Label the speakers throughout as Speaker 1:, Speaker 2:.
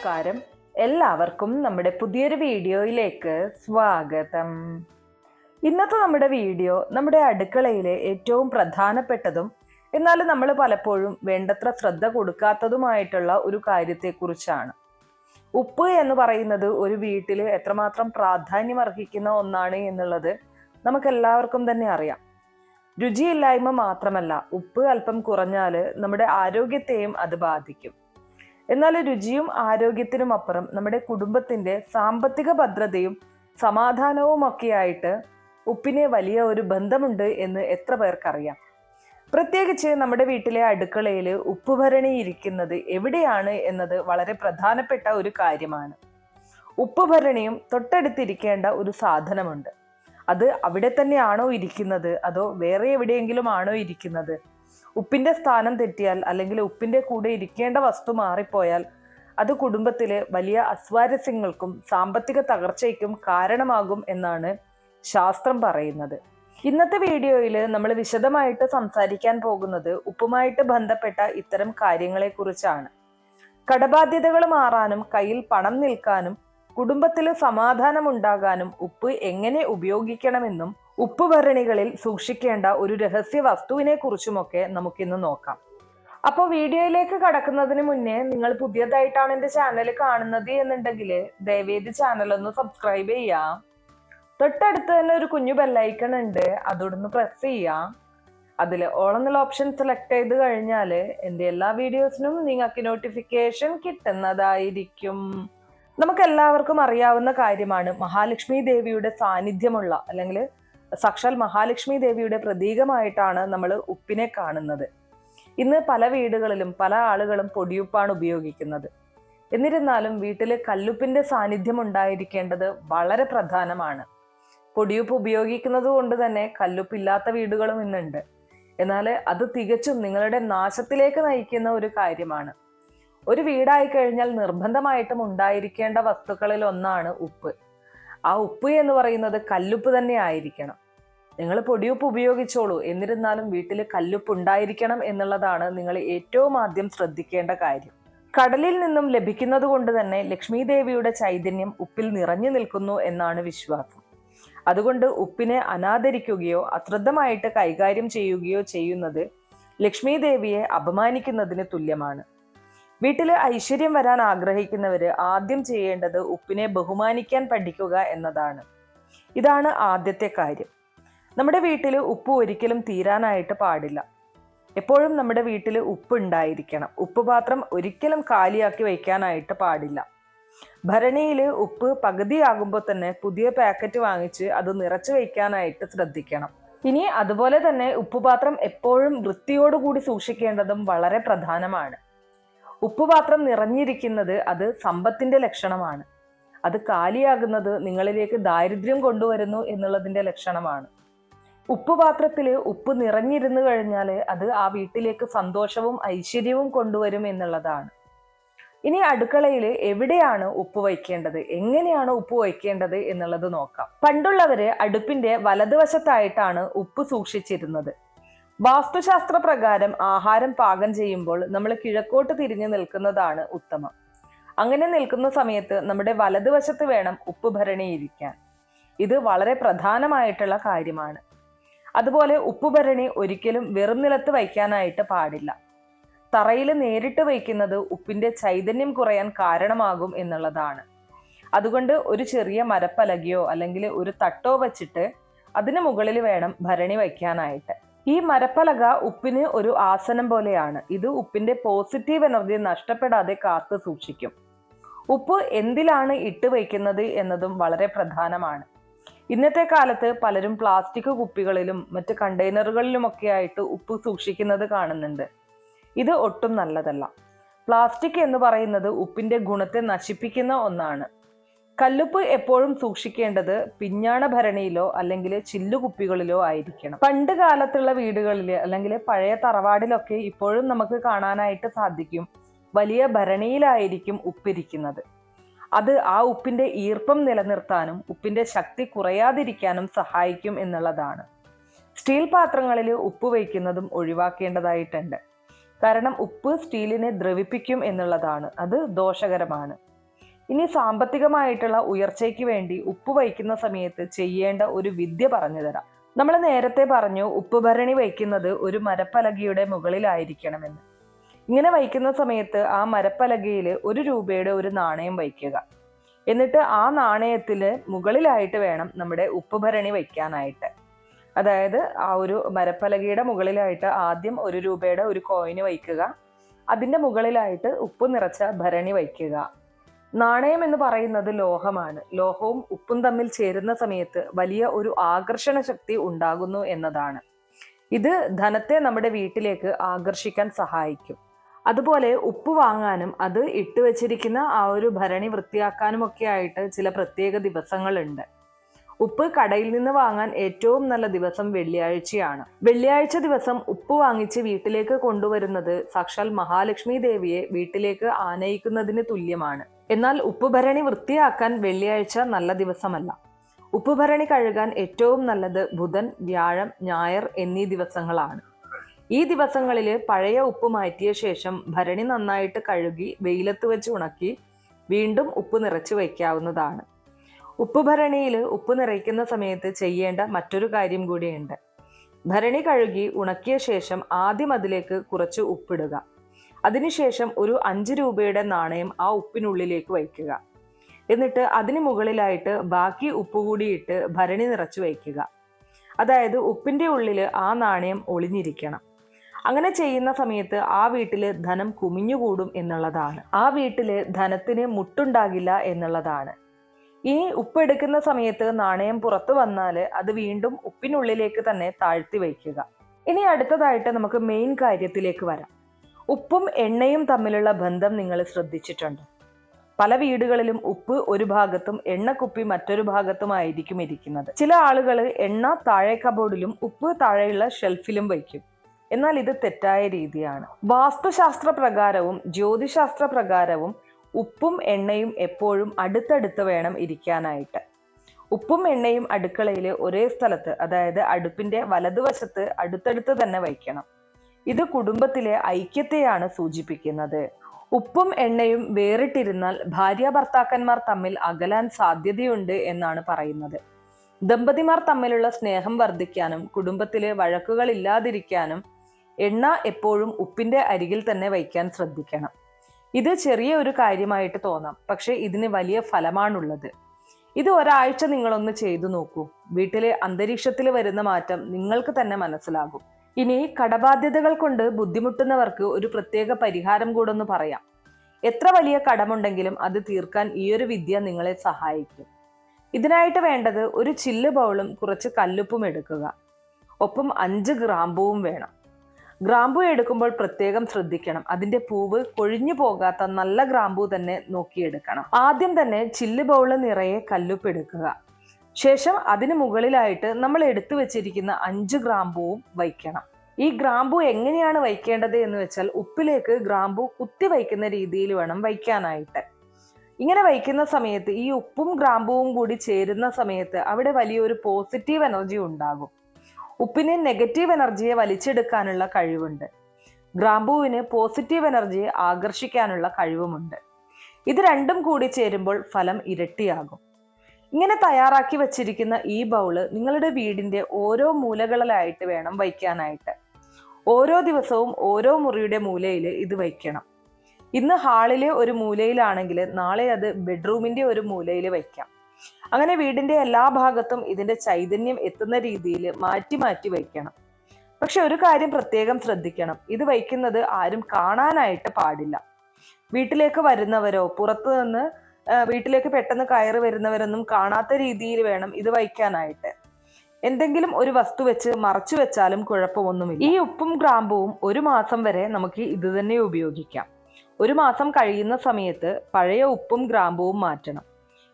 Speaker 1: നമസ്കാരം. എല്ലാവർക്കും നമ്മുടെ പുതിയൊരു വീഡിയോയിലേക്ക് സ്വാഗതം. ഇന്നത്തെ നമ്മുടെ വീഡിയോ നമ്മുടെ അടുക്കളയിലെ ഏറ്റവും പ്രധാനപ്പെട്ടതും എന്നാൽ നമ്മൾ പലപ്പോഴും വേണ്ടത്ര ശ്രദ്ധ കൊടുക്കാത്തതുമായിട്ടുള്ള ഒരു കാര്യത്തെക്കുറിച്ചാണ്. ഉപ്പ് എന്ന് പറയുന്നത് ഒരു വീട്ടിൽ എത്രമാത്രം പ്രാധാന്യം അർഹിക്കുന്ന ഒന്നാണ് എന്നുള്ളത് നമുക്കെല്ലാവർക്കും തന്നെ അറിയാം. രുചിയില്ലായ്മ മാത്രമല്ല ഉപ്പ് അല്പം കുറഞ്ഞാൽ നമ്മുടെ ആരോഗ്യത്തെയും അത് ബാധിക്കും. എന്നാൽ രുചിയും ആരോഗ്യത്തിനും അപ്പുറം നമ്മുടെ കുടുംബത്തിന്റെ സാമ്പത്തിക ഭദ്രതയും സമാധാനവും ഒക്കെയായിട്ട് ഉപ്പിനെ വലിയ ഒരു ബന്ധമുണ്ട് എന്ന് എത്ര പേർക്കറിയാം. പ്രത്യേകിച്ച് നമ്മുടെ വീട്ടിലെ അടുക്കളയിൽ ഉപ്പുഭരണി ഇരിക്കുന്നത് എവിടെയാണ് എന്നത് വളരെ പ്രധാനപ്പെട്ട ഒരു കാര്യമാണ്. ഉപ്പുഭരണിയും തൊട്ടടുത്തിരിക്കേണ്ട ഒരു സാധനമുണ്ട്. അത് അവിടെ തന്നെയാണോ ഇരിക്കുന്നത്? അതോ വേറെ എവിടെയെങ്കിലും ആണോ ഇരിക്കുന്നത്? ഉപ്പിന്റെ സ്ഥാനം തെറ്റിയാൽ അല്ലെങ്കിൽ ഉപ്പിന്റെ കൂടെ ഇരിക്കേണ്ട വസ്തു മാറിപ്പോയാൽ അത് കുടുംബത്തിലെ വലിയ അസ്വാരസ്യങ്ങൾക്കും സാമ്പത്തിക തകർച്ചയ്ക്കും കാരണമാകും എന്നാണ് ശാസ്ത്രം പറയുന്നത്. ഇന്നത്തെ വീഡിയോയിൽ നമ്മൾ വിശദമായിട്ട് സംസാരിക്കാൻ പോകുന്നത് ഉപ്പുമായിട്ട് ബന്ധപ്പെട്ട ഇത്തരം കാര്യങ്ങളെക്കുറിച്ചാണ്. കടബാധ്യതകൾ മാറാനും കയ്യിൽ പണം നിൽക്കാനും കുടുംബത്തിൽ സമാധാനം ഉണ്ടാകാനും ഉപ്പ് എങ്ങനെ ഉപയോഗിക്കണമെന്നും ഉപ്പ് ഭരണികളിൽ സൂക്ഷിക്കേണ്ട ഒരു രഹസ്യ വസ്തുവിനെ കുറിച്ചുമൊക്കെ നമുക്കിന്ന് നോക്കാം. അപ്പോൾ വീഡിയോയിലേക്ക് കടക്കുന്നതിന് മുന്നേ നിങ്ങൾ പുതിയതായിട്ടാണ് എന്റെ ചാനൽ കാണുന്നത് എന്നുണ്ടെങ്കിൽ ദയവേദി ചാനൽ ഒന്ന് സബ്സ്ക്രൈബ് ചെയ്യാം. തൊട്ടടുത്ത് തന്നെ ഒരു കുഞ്ഞു ബെല്ലൈക്കൺ ഉണ്ട്. അതോടൊന്ന് പ്രസ് ചെയ്യാം. അതിൽ ഓൾ എന്നുള്ള ഓപ്ഷൻ സെലക്ട് ചെയ്ത് കഴിഞ്ഞാൽ എന്റെ എല്ലാ വീഡിയോസിനും നിങ്ങൾക്ക് നോട്ടിഫിക്കേഷൻ കിട്ടുന്നതായിരിക്കും. നമുക്ക് എല്ലാവർക്കും അറിയാവുന്ന കാര്യമാണ് മഹാലക്ഷ്മി ദേവിയുടെ സാന്നിധ്യമുള്ള അല്ലെങ്കിൽ സാക്ഷാൽ മഹാലക്ഷ്മി ദേവിയുടെ പ്രതീകമായിട്ടാണ് നമ്മൾ ഉപ്പിനെ കാണുന്നത്. ഇന്ന് പല വീടുകളിലും പല ആളുകളും പൊടിയുപ്പാണ് ഉപയോഗിക്കുന്നത്. എന്നിരുന്നാലും വീട്ടിൽ കല്ലുപ്പിന്റെ സാന്നിധ്യം ഉണ്ടായിരിക്കേണ്ടത് വളരെ പ്രധാനമാണ്. പൊടിയുപ്പ് ഉപയോഗിക്കുന്നത് കൊണ്ട് തന്നെ കല്ലുപ്പില്ലാത്ത വീടുകളും ഇന്നുണ്ട്. എന്നാൽ അത് തികച്ചും നിങ്ങളുടെ നാശത്തിലേക്ക് നയിക്കുന്ന ഒരു കാര്യമാണ്. ഒരു വീടായി കഴിഞ്ഞാൽ നിർബന്ധമായിട്ടും ഉണ്ടായിരിക്കേണ്ട വസ്തുക്കളിൽ ഒന്നാണ് ഉപ്പ്. ആ ഉപ്പ് എന്ന് പറയുന്നത് കല്ലുപ്പ് തന്നെ ആയിരിക്കണം. നിങ്ങൾ പൊടിയുപ്പ് ഉപയോഗിച്ചോളൂ. എന്നിരുന്നാലും വീട്ടിൽ കല്ലുപ്പ് ഉണ്ടായിരിക്കണം എന്നുള്ളതാണ് നിങ്ങൾ ഏറ്റവും ആദ്യം ശ്രദ്ധിക്കേണ്ട കാര്യം. കടലിൽ നിന്നും ലഭിക്കുന്നത് കൊണ്ട് തന്നെ ലക്ഷ്മി ദേവിയുടെ ചൈതന്യം ഉപ്പിൽ നിറഞ്ഞു നിൽക്കുന്നു എന്നാണ് വിശ്വാസം. അതുകൊണ്ട് ഉപ്പിനെ അനാദരിക്കുകയോ അശ്രദ്ധമായിട്ട് കൈകാര്യം ചെയ്യുകയോ ചെയ്യുന്നത് ലക്ഷ്മി ദേവിയെ അപമാനിക്കുന്നതിന് തുല്യമാണ്. വീട്ടിൽ ഐശ്വര്യം വരാൻ ആഗ്രഹിക്കുന്നവർ ആദ്യം ചെയ്യേണ്ടത് ഉപ്പിനെ ബഹുമാനിക്കാൻ പഠിക്കുക എന്നതാണ്. ഇതാണ് ആദ്യത്തെ കാര്യം. നമ്മുടെ വീട്ടിൽ ഉപ്പ് ഒരിക്കലും തീരാനായിട്ട് പാടില്ല. എപ്പോഴും നമ്മുടെ വീട്ടിൽ ഉപ്പ് ഉണ്ടായിരിക്കണം. ഉപ്പ് പാത്രം ഒരിക്കലും കാലിയാക്കി വയ്ക്കാനായിട്ട് പാടില്ല. ഭരണിയിൽ ഉപ്പ് പകുതിയാകുമ്പോൾ തന്നെ പുതിയ പാക്കറ്റ് വാങ്ങിച്ച് അത് നിറച്ചു വയ്ക്കാനായിട്ട് ശ്രദ്ധിക്കണം. ഇനി അതുപോലെ തന്നെ ഉപ്പുപാത്രം എപ്പോഴും വൃത്തിയോടുകൂടി സൂക്ഷിക്കേണ്ടതും വളരെ പ്രധാനമാണ്. ഉപ്പുപാത്രം നിറഞ്ഞിരിക്കുന്നത് അത് സമ്പത്തിന്റെ ലക്ഷണമാണ്. അത് കാലിയാകുന്നത് നിങ്ങളിലേക്ക് ദാരിദ്ര്യം കൊണ്ടുവരുന്നു എന്നുള്ളതിന്റെ ലക്ഷണമാണ്. ഉപ്പുപാത്രത്തിൽ ഉപ്പ് നിറഞ്ഞിരുന്നു കഴിഞ്ഞാൽ അത് ആ വീട്ടിലേക്ക് സന്തോഷവും ഐശ്വര്യവും കൊണ്ടുവരും എന്നുള്ളതാണ്. ഇനി അടുക്കളയിൽ എവിടെയാണ് ഉപ്പ് വയ്ക്കേണ്ടത്? എങ്ങനെയാണ് ഉപ്പ് വയ്ക്കേണ്ടത് എന്നുള്ളത് നോക്കാം. പണ്ടുള്ളവര് അടുപ്പിന്റെ വലതുവശത്തായിട്ടാണ് ഉപ്പ് സൂക്ഷിച്ചിരുന്നത്. വാസ്തുശാസ്ത്ര പ്രകാരം ആഹാരം പാകം ചെയ്യുമ്പോൾ നമ്മൾ കിഴക്കോട്ട് തിരിഞ്ഞു നിൽക്കുന്നതാണ് ഉത്തമം. അങ്ങനെ നിൽക്കുന്ന സമയത്ത് നമ്മുടെ വലതുവശത്ത് വേണം ഉപ്പ് ഭരണിയിരിക്കാൻ. ഇത് വളരെ പ്രധാനമായിട്ടുള്ള കാര്യമാണ്. അതുപോലെ ഉപ്പ് ഉപ്പുഭരണി ഒരിക്കലും വെറും നിലത്ത് വയ്ക്കാനായിട്ട് പാടില്ല. തറയിൽ നേരിട്ട് വയ്ക്കുന്നത് ഉപ്പിന്റെ ചൈതന്യം കുറയാൻ കാരണമാകും എന്നുള്ളതാണ്. അതുകൊണ്ട് ഒരു ചെറിയ മരപ്പലകയോ അല്ലെങ്കിൽ ഒരു തട്ടോ വച്ചിട്ട് അതിന് മുകളിൽ വേണം ഭരണി വയ്ക്കാനായിട്ട്. ഈ മരപ്പലക ഉപ്പിന് ഒരു ആസനം പോലെയാണ്. ഇത് ഉപ്പിന്റെ പോസിറ്റീവ് എനർജി നഷ്ടപ്പെടാതെ കാത്തു സൂക്ഷിക്കും. ഉപ്പ് എന്തിലാണ് ഇട്ട് വയ്ക്കുന്നത് എന്നതും വളരെ പ്രധാനമാണ്. ഇന്നത്തെ കാലത്ത് പലരും പ്ലാസ്റ്റിക് കുപ്പികളിലും മറ്റ് കണ്ടെയ്നറുകളിലുമൊക്കെ ആയിട്ട് ഉപ്പ് സൂക്ഷിക്കുന്നത് കാണുന്നുണ്ട്. ഇത് ഒട്ടും നല്ലതല്ല. പ്ലാസ്റ്റിക് എന്ന് പറയുന്നത് ഉപ്പിന്റെ ഗുണത്തെ നശിപ്പിക്കുന്ന ഒന്നാണ്. കല്ലുപ്പ് എപ്പോഴും സൂക്ഷിക്കേണ്ടത് പിഞ്ഞാണ ഭരണിയിലോ അല്ലെങ്കിൽ ചില്ലുകുപ്പികളിലോ ആയിരിക്കണം. പണ്ട് കാലത്തുള്ള വീടുകളിൽ അല്ലെങ്കിൽ പഴയ തറവാടിലൊക്കെ ഇപ്പോഴും നമുക്ക് കാണാനായിട്ട് സാധിക്കും വലിയ ഭരണിയിലായിരിക്കും ഉപ്പിരിക്കുന്നത്. അത് ആ ഉപ്പിന്റെ ഈർപ്പം നിലനിർത്താനും ഉപ്പിന്റെ ശക്തി കുറയാതിരിക്കാനും സഹായിക്കും എന്നുള്ളതാണ്. സ്റ്റീൽ പാത്രങ്ങളിൽ ഉപ്പ് വയ്ക്കുന്നതും ഒഴിവാക്കേണ്ടതായിട്ടുണ്ട്. കാരണം ഉപ്പ് സ്റ്റീലിനെ ദ്രവിപ്പിക്കും എന്നുള്ളതാണ്. അത് ദോഷകരമാണ്. ഇനി സാമ്പത്തികമായിട്ടുള്ള ഉയർച്ചയ്ക്ക് വേണ്ടി ഉപ്പ് വയ്ക്കുന്ന സമയത്ത് ചെയ്യേണ്ട ഒരു വിദ്യ പറഞ്ഞു തരാം. നമ്മൾ നേരത്തെ പറഞ്ഞു ഉപ്പ് ഭരണി വയ്ക്കുന്നത് ഒരു മരപ്പലകയുടെ മുകളിലായിരിക്കണമെന്ന്. ഇങ്ങനെ വയ്ക്കുന്ന സമയത്ത് ആ മരപ്പലകയിൽ ഒരു രൂപയുടെ ഒരു നാണയം വയ്ക്കുക. എന്നിട്ട് ആ നാണയത്തിൽ മുകളിലായിട്ട് വേണം നമ്മുടെ ഉപ്പ് ഭരണി വയ്ക്കാനായിട്ട്. അതായത് ആ ഒരു മരപ്പലകയുടെ മുകളിലായിട്ട് ആദ്യം ഒരു രൂപയുടെ ഒരു കോയിന് വയ്ക്കുക. അതിന്റെ മുകളിലായിട്ട് ഉപ്പ് നിറച്ച ഭരണി വയ്ക്കുക. നാണയം എന്ന് പറയുന്നത് ലോഹമാണ്. ലോഹവും ഉപ്പും തമ്മിൽ ചേരുന്ന സമയത്ത് വലിയ ഒരു ആകർഷണ ശക്തി ഉണ്ടാകുന്നു എന്നതാണ്. ഇത് ധനത്തെ നമ്മുടെ വീട്ടിലേക്ക് ആകർഷിക്കാൻ സഹായിക്കും. അതുപോലെ ഉപ്പ് വാങ്ങാനും അത് ഇട്ട് വെച്ചിരിക്കുന്ന ആ ഒരു ഭരണി വൃത്തിയാക്കാനും ഒക്കെ ആയിട്ട് ചില പ്രത്യേക ദിവസങ്ങളുണ്ട്. ഉപ്പ് കടയിൽ നിന്ന് വാങ്ങാൻ ഏറ്റവും നല്ല ദിവസം വെള്ളിയാഴ്ചയാണ്. വെള്ളിയാഴ്ച ദിവസം ഉപ്പ് വാങ്ങിച്ച് വീട്ടിലേക്ക് കൊണ്ടുവരുന്നത് സാക്ഷാൽ മഹാലക്ഷ്മി ദേവിയെ വീട്ടിലേക്ക് ആനയിക്കുന്നതിന് തുല്യമാണ്. എന്നാൽ ഉപ്പുഭരണി വൃത്തിയാക്കാൻ വെള്ളിയാഴ്ച നല്ല ദിവസമല്ല. ഉപ്പുഭരണി കഴുകാൻ ഏറ്റവും നല്ലത് ബുധൻ വ്യാഴം ഞായർ എന്നീ ദിവസങ്ങളാണ്. ഈ ദിവസങ്ങളിൽ പഴയ ഉപ്പ് മാറ്റിയ ശേഷം ഭരണി നന്നായിട്ട് കഴുകി വെയിലത്ത് വെച്ച് ഉണക്കി വീണ്ടും ഉപ്പ് നിറച്ച് വയ്ക്കാവുന്നതാണ്. ഉപ്പ് ഭരണിയിൽ ഉപ്പ് നിറയ്ക്കുന്ന സമയത്ത് ചെയ്യേണ്ട മറ്റൊരു കാര്യം കൂടിയുണ്ട്. ഭരണി കഴുകി ഉണക്കിയ ശേഷം ആദ്യം അതിലേക്ക് കുറച്ച് ഉപ്പിടുക. അതിനുശേഷം ഒരു അഞ്ച് രൂപയുടെ നാണയം ആ ഉപ്പിനുള്ളിലേക്ക് വയ്ക്കുക. എന്നിട്ട് അതിന് മുകളിലായിട്ട് ബാക്കി ഉപ്പ് കൂടി ഇട്ട് ഭരണി നിറച്ചു വയ്ക്കുക. അതായത് ഉപ്പിന്റെ ഉള്ളിൽ ആ നാണയം ഒളിഞ്ഞിരിക്കണം. അങ്ങനെ ചെയ്യുന്ന സമയത്ത് ആ വീട്ടിൽ ധനം കുമിഞ്ഞുകൂടും എന്നുള്ളതാണ്. ആ വീട്ടിൽ ധനത്തിന് മുട്ടുണ്ടാകില്ല എന്നുള്ളതാണ്. ഇനി ഉപ്പെടുക്കുന്ന സമയത്ത് നാണയം പുറത്തു വന്നാൽ അത് വീണ്ടും ഉപ്പിനുള്ളിലേക്ക് തന്നെ താഴ്ത്തി വയ്ക്കുക. ഇനി അടുത്തതായിട്ട് നമുക്ക് മെയിൻ കാര്യത്തിലേക്ക് വരാം. ഉപ്പും എണ്ണയും തമ്മിലുള്ള ബന്ധം നിങ്ങൾ ശ്രദ്ധിച്ചിട്ടുണ്ട്. പല വീടുകളിലും ഉപ്പ് ഒരു ഭാഗത്തും എണ്ണക്കുപ്പി മറ്റൊരു ഭാഗത്തുമായിരിക്കും ഇരിക്കുന്നത്. ചില ആളുകൾ എണ്ണ താഴെ കബോർഡിലും ഉപ്പ് താഴെയുള്ള ഷെൽഫിലും വയ്ക്കും. എന്നാൽ ഇത് തെറ്റായ രീതിയാണ്. വാസ്തുശാസ്ത്ര പ്രകാരവും ജ്യോതിശാസ്ത്ര പ്രകാരവും ഉപ്പും എണ്ണയും എപ്പോഴും അടുത്തടുത്ത് വേണം ഇരിക്കാനായിട്ട്. ഉപ്പും എണ്ണയും അടുക്കളയിൽ ഒരേ സ്ഥലത്ത് അതായത് അടുപ്പിന്റെ വലതുവശത്ത് അടുത്തടുത്ത് തന്നെ വയ്ക്കണം. ഇത് കുടുംബത്തിലെ ഐക്യത്തെയാണ് സൂചിപ്പിക്കുന്നത്. ഉപ്പും എണ്ണയും വേറിട്ടിരുന്നാൽ ഭാര്യ ഭർത്താക്കന്മാർ തമ്മിൽ അകലാൻ സാധ്യതയുണ്ട് എന്നാണ് പറയുന്നത്. ദമ്പതിമാർ തമ്മിലുള്ള സ്നേഹം വർദ്ധിക്കാനും കുടുംബത്തിലെ വഴക്കുകൾ ഇല്ലാതിരിക്കാനും എണ്ണ എപ്പോഴും ഉപ്പിന്റെ അരികിൽ തന്നെ വയ്ക്കാൻ ശ്രദ്ധിക്കണം. ഇത് ചെറിയ ഒരു കാര്യമായിട്ട് തോന്നാം പക്ഷെ ഇതിന് വലിയ ഫലമാണുള്ളത്. ഇത് ഒരാഴ്ച നിങ്ങളൊന്ന് ചെയ്തു നോക്കൂ. വീട്ടിലെ അന്തരീക്ഷത്തിൽ വരുന്ന മാറ്റം നിങ്ങൾക്ക് തന്നെ മനസ്സിലാകും. ഇനി കടബാധ്യതകൾ കൊണ്ട് ബുദ്ധിമുട്ടുന്നവർക്ക് ഒരു പ്രത്യേക പരിഹാരം കൂടൊന്ന് പറയാം. എത്ര വലിയ കടമുണ്ടെങ്കിലും അത് തീർക്കാൻ ഈയൊരു വിദ്യ നിങ്ങളെ സഹായിക്കും. ഇതിനായിട്ട് വേണ്ടത് ഒരു ചില്ല് ബൗളും കുറച്ച് കല്ലുപ്പും എടുക്കുക. ഒപ്പം അഞ്ച് ഗ്രാമ്പുവും വേണം. ഗ്രാമ്പു എടുക്കുമ്പോൾ പ്രത്യേകം ശ്രദ്ധിക്കണം. അതിന്റെ പൂവ് കൊഴിഞ്ഞു പോകാത്ത നല്ല ഗ്രാമ്പു തന്നെ നോക്കിയെടുക്കണം. ആദ്യം തന്നെ ചില്ല് ബൗൾ നിറയെ കല്ലുപ്പ് എടുക്കുക. ശേഷം അതിന് മുകളിലായിട്ട് നമ്മൾ എടുത്തു വെച്ചിരിക്കുന്ന അഞ്ച് ഗ്രാമ്പുവും വയ്ക്കണം. ഈ ഗ്രാമ്പു എങ്ങനെയാണ് വയ്ക്കേണ്ടത് എന്ന് വെച്ചാൽ ഉപ്പിലേക്ക് ഗ്രാമ്പു കുത്തി വയ്ക്കുന്ന രീതിയിൽ വേണം വയ്ക്കാനായിട്ട്. ഇങ്ങനെ വയ്ക്കുന്ന സമയത്ത് ഈ ഉപ്പും ഗ്രാമ്പുവും കൂടി ചേരുന്ന സമയത്ത് അവിടെ വലിയൊരു പോസിറ്റീവ് എനർജി ഉണ്ടാകും. ഉപ്പിന് നെഗറ്റീവ് എനർജിയെ വലിച്ചെടുക്കാനുള്ള കഴിവുണ്ട്. ഗ്രാമ്പൂവിന് പോസിറ്റീവ് എനർജിയെ ആകർഷിക്കാനുള്ള കഴിവുമുണ്ട്. ഇത് രണ്ടും കൂടി ചേരുമ്പോൾ ഫലം ഇരട്ടിയാകും. ഇങ്ങനെ തയ്യാറാക്കി വച്ചിരിക്കുന്ന ഈ ബൗൾ നിങ്ങളുടെ വീടിന്റെ ഓരോ മൂലകളിലായിട്ട് വേണം വയ്ക്കാനായിട്ട്. ഓരോ ദിവസവും ഓരോ മുറിയുടെ മൂലയിൽ ഇത് വയ്ക്കണം. ഇന്ന് ഹാളിലെ ഒരു മൂലയിലാണെങ്കിൽ നാളെ അത് ബെഡ്റൂമിന്റെ ഒരു മൂലയിൽ വയ്ക്കാം. അങ്ങനെ വീടിന്റെ എല്ലാ ഭാഗത്തും ഇതിന്റെ ചൈതന്യം എത്തുന്ന രീതിയിൽ മാറ്റി മാറ്റി വയ്ക്കണം. പക്ഷെ ഒരു കാര്യം പ്രത്യേകം ശ്രദ്ധിക്കണം. ഇത് വയ്ക്കുന്നത് ആരും കാണാനായിട്ട് പാടില്ല. വീട്ടിലേക്ക് വരുന്നവരോ പുറത്തു നിന്ന് വീട്ടിലേക്ക് പെട്ടെന്ന് കയറി വരുന്നവരൊന്നും കാണാത്ത രീതിയിൽ വേണം ഇത് വയ്ക്കാനായിട്ട്. എന്തെങ്കിലും ഒരു വസ്തു വെച്ച് മറച്ചു വെച്ചാലും കുഴപ്പമൊന്നുമില്ല. ഈ ഉപ്പും ഗ്രാമ്പുവും ഒരു മാസം വരെ നമുക്ക് ഇത് തന്നെ ഉപയോഗിക്കാം. ഒരു മാസം കഴിയുന്ന സമയത്ത് പഴയ ഉപ്പും ഗ്രാമ്പുവും മാറ്റണം.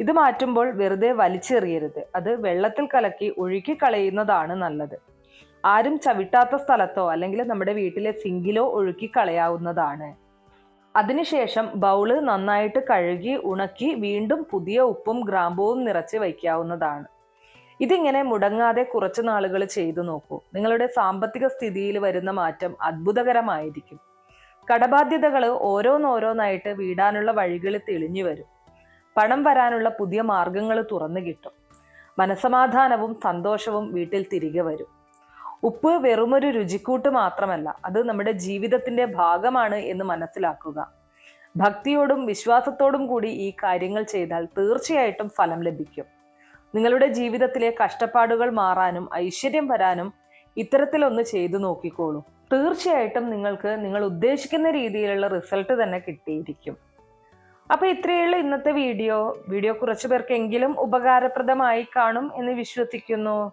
Speaker 1: ഇത് മാറ്റുമ്പോൾ വെറുതെ വലിച്ചെറിയരുത്. അത് വെള്ളത്തിൽ കലക്കി ഒഴുക്കി കളയുന്നതാണ് നല്ലത്. ആരും ചവിട്ടാത്ത സ്ഥലത്തോ അല്ലെങ്കിൽ നമ്മുടെ വീട്ടിലെ സിങ്കിലോ ഒഴുക്കി കളയാവുന്നതാണ്. അതിനുശേഷം ബൗൾ നന്നായിട്ട് കഴുകി ഉണക്കി വീണ്ടും പുതിയ ഉപ്പും ഗ്രാമ്പുവും നിറച്ച് വയ്ക്കാവുന്നതാണ്. ഇതിങ്ങനെ മുടങ്ങാതെ കുറച്ച് നാളുകൾ ചെയ്തു നോക്കൂ. നിങ്ങളുടെ സാമ്പത്തിക സ്ഥിതിയിൽ വരുന്ന മാറ്റം അത്ഭുതകരമായിരിക്കും. കടബാധ്യതകൾ ഓരോന്നോരോന്നായിട്ട് വീടാനുള്ള വഴികൾ തെളിഞ്ഞു വരും. പണം വരാനുള്ള പുതിയ മാർഗങ്ങൾ തുറന്നു കിട്ടും. മനസമാധാനവും സന്തോഷവും വീട്ടിൽ തിരികെ വരും. ഉപ്പ് വെറുമൊരു രുചിക്കൂട്ട് മാത്രമല്ല അത് നമ്മുടെ ജീവിതത്തിന്റെ ഭാഗമാണ് എന്ന് മനസ്സിലാക്കുക. ഭക്തിയോടും വിശ്വാസത്തോടും കൂടി ഈ കാര്യങ്ങൾ ചെയ്താൽ തീർച്ചയായിട്ടും ഫലം ലഭിക്കും. നിങ്ങളുടെ ജീവിതത്തിലെ കഷ്ടപ്പാടുകൾ മാറാനും ഐശ്വര്യം വരാനും ഇത്തരത്തിലൊന്ന് ചെയ്തു നോക്കിക്കോളൂ. തീർച്ചയായിട്ടും നിങ്ങൾക്ക് നിങ്ങൾ ഉദ്ദേശിക്കുന്ന രീതിയിലുള്ള റിസൾട്ട് തന്നെ കിട്ടിയിരിക്കും. അപ്പൊ ഇത്രയുള്ള ഇന്നത്തെ വീഡിയോ. വീഡിയോ കുറച്ചു പേർക്കെങ്കിലും ഉപകാരപ്രദമായി കാണും എന്ന് വിശ്വസിക്കുന്നു.